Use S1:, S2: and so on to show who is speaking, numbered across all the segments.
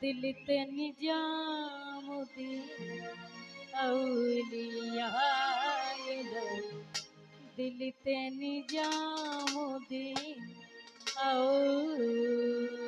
S1: দিল্লিতে নিজামুদি আউলিয়া দিল্লিতে নিজামুদি আউলিয়া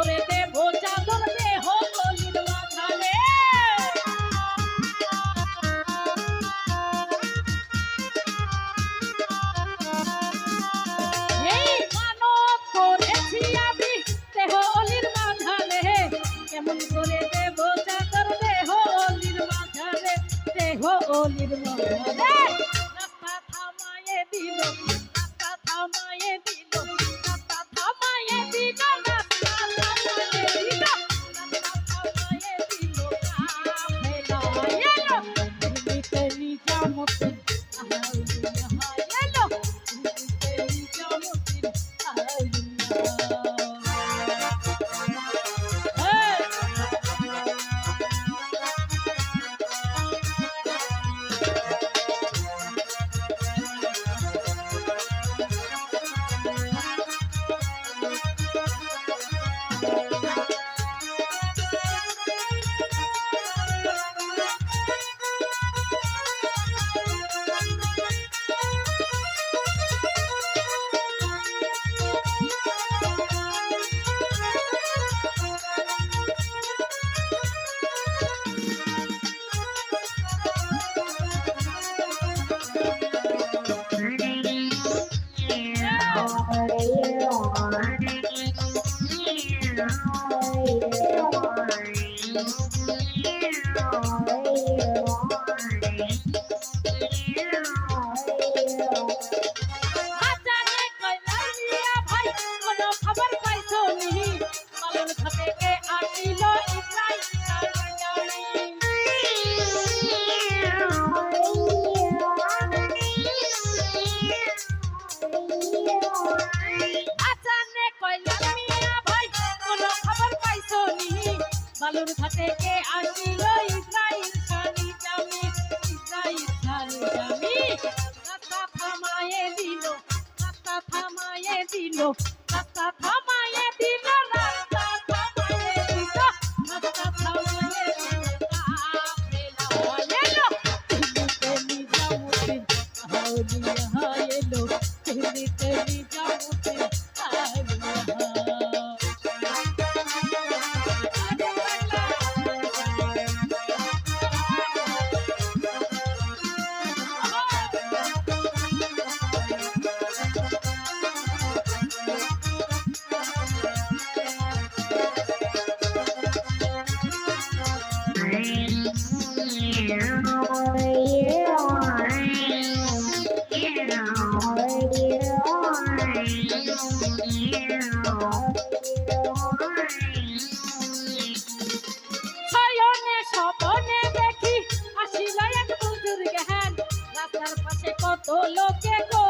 S1: করে দেব চাদর দেহ কলির মাথানে এই দেহ অলির মাথানে কেমন দেহ অলির মাথানে দেহ অলির মাথানে Thank you. bye বালুর ঘাটে কে আসিল? ইসরাইল খানি জামি ইসরাইল খানি জামি রাস্তা থামায়ে দিল, রাস্তা থামায়ে দিল। কত লোকে কো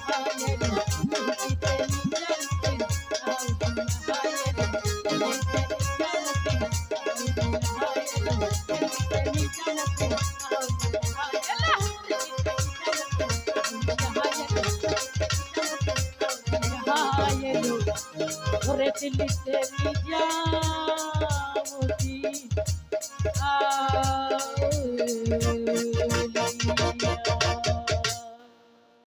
S1: ঘরে চিলিতে যাও